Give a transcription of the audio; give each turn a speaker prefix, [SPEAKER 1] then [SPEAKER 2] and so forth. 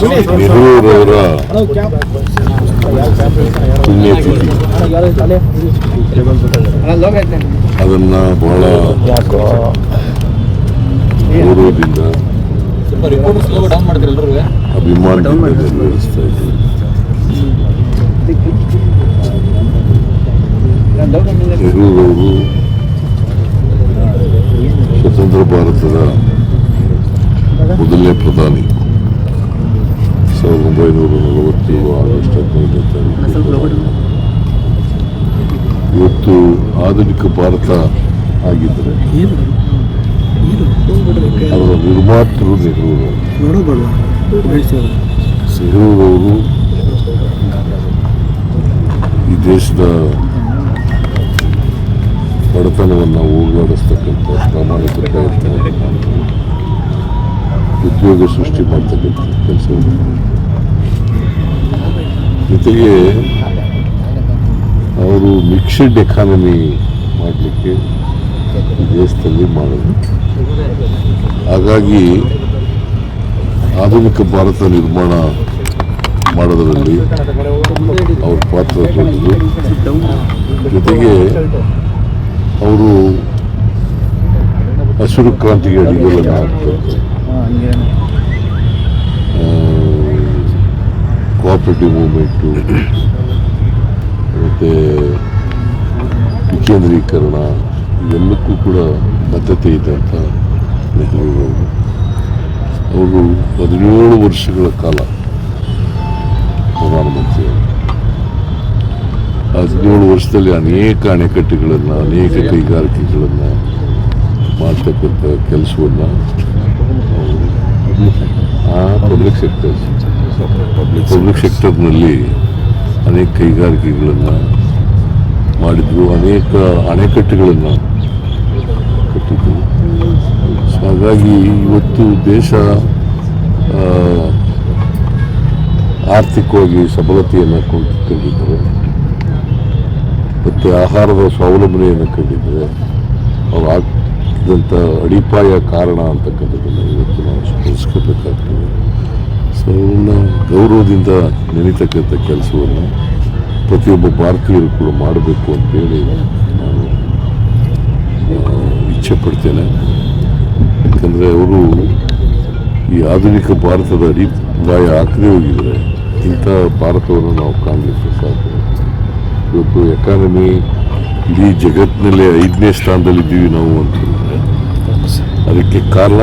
[SPEAKER 1] ನೆಹರೂರವರ ಪುಣ್ಯತಿಥಿ ಅದನ್ನ ಬಹಳ ಗೌರವದಿಂದ ಅಭಿಮಾನದಿಂದ ನೆರವೇರಿಸ್ತಾ ಇದ್ದೀವಿ ನೆಹರೂರವರು ಸ್ವತಂತ್ರ ಭಾರತದ ಮೊದಲನೇ ಪ್ರಧಾನಿ ಸಾವಿರದ ಒಂಬೈನೂರ ನಲವತ್ತೇಳು ಆಗಸ್ಟ್ ಹದಿನೈದನೇ ತಾರೀಕು ಇವತ್ತು ಆಧುನಿಕ ಭಾರತ ಆಗಿದ್ದರೆ ಅದರ ನಿರ್ಮಾತೃ ನೆಹರೂರವರು ಈ ದೇಶದ ಬಡತನವನ್ನು ಹೋಗಲಾಡಿಸ್ತಕ್ಕಂಥ ಪ್ರಾಮಾಣಿಕ ಮಾಡ್ತಾರೆ. ಉದ್ಯೋಗ ಸೃಷ್ಟಿ ಮಾಡ್ತಕ್ಕಂಥ ಕೆಲಸವನ್ನು ಜೊತೆಗೆ ಅವರು ಮಿಕ್ಸ್ಡ್ ಎಕಾನಮಿ ಮಾಡಲಿಕ್ಕೆ ದೇಶದಲ್ಲಿ ಮಾಡಿದ್ರು ಹಾಗಾಗಿ ಆಧುನಿಕ ಭಾರತ ನಿರ್ಮಾಣ ಮಾಡೋದರಲ್ಲಿ ಅವ್ರ ಪಾತ್ರ ದೊಡ್ಡದು. ಜೊತೆಗೆ ಅವರು ಹಸಿರು ಕ್ರಾಂತಿಗೆ ಅಡಿಗೆಗಳನ್ನು ಹಾಕ್ತಾರೆ ಕೋಆಪರೇಟಿವ್ ಮೂಮೆಂಟು ಮತ್ತು ವಿಕೇಂದ್ರೀಕರಣ, ಇವೆಲ್ಲಕ್ಕೂ ಕೂಡ ಬದ್ಧತೆ ಇದ್ದಂಥ ನೆಹರೂರವರು ಅವರು. ಹದಿನೇಳು ವರ್ಷಗಳ ಕಾಲ ಪ್ರಧಾನಮಂತ್ರಿ ಹದಿನೇಳು ವರ್ಷದಲ್ಲಿ ಅನೇಕ ಅಣೆಕಟ್ಟುಗಳನ್ನು, ಅನೇಕ ಕೈಗಾರಿಕೆಗಳನ್ನು ಮಾಡ್ತಕ್ಕಂಥ ಕೆಲಸವನ್ನು ಪಬ್ಲಿಕ್ ಸೆಕ್ಟರ್ಸ್ ಪಬ್ಲಿಕ್ ಸೆಕ್ಟರ್ನಲ್ಲಿ ಅನೇಕ ಕೈಗಾರಿಕೆಗಳನ್ನು ಮಾಡಿದ್ರು, ಅನೇಕ ಅಣೆಕಟ್ಟುಗಳನ್ನು ಕಟ್ಟಿದ್ರು. ಸೊ ಹಾಗಾಗಿ ಇವತ್ತು ದೇಶ ಆರ್ಥಿಕವಾಗಿ ಸಬಲತೆಯನ್ನು ಕೊಂಡುಕೊಂಡಿದ್ದಾರೆ ಮತ್ತು ಆಹಾರದ ಸ್ವಾವಲಂಬನೆಯನ್ನು ಕಂಡಿದ್ದಾರೆ ಅವ್ರು ಹಾಕಿದಂಥ ಅಡಿಪಾಯ ಕಾರಣ ಅಂತಕ್ಕಂಥದ್ದನ್ನು ಇವತ್ತು ನಾವು ಸ್ಮರಿಸ್ಕೋಬೇಕಾಗ್ತದೆ ಸೊ ಅವ್ರನ್ನ ಗೌರವದಿಂದ ನೆನೀತಕ್ಕಂಥ ಕೆಲಸವನ್ನು ಪ್ರತಿಯೊಬ್ಬ ಭಾರತೀಯರು ಕೂಡ ಮಾಡಬೇಕು ಅಂತೇಳಿ ನಾನು ಇಚ್ಛೆ ಪಡ್ತೇನೆ ಯಾಕಂದರೆ ಅವರು ಈ ಆಧುನಿಕ ಭಾರತದ ಅಡಿಪಾಯ ಹಾಕದೇ ಹೋಗಿದರೆ ಇಂಥ ಭಾರತವನ್ನು ನಾವು ಕಾಣಲಿಕ್ಕೆ ಸಾಧ್ಯ ಇವತ್ತು ಎಕಾನಮಿ ಇಡೀ ಜಗತ್ತಿನಲ್ಲೇ ಐದನೇ ಸ್ಥಾನದಲ್ಲಿದ್ದೀವಿ ನಾವು ಅಂತಂದರೆ ಅದಕ್ಕೆ ಕಾರಣ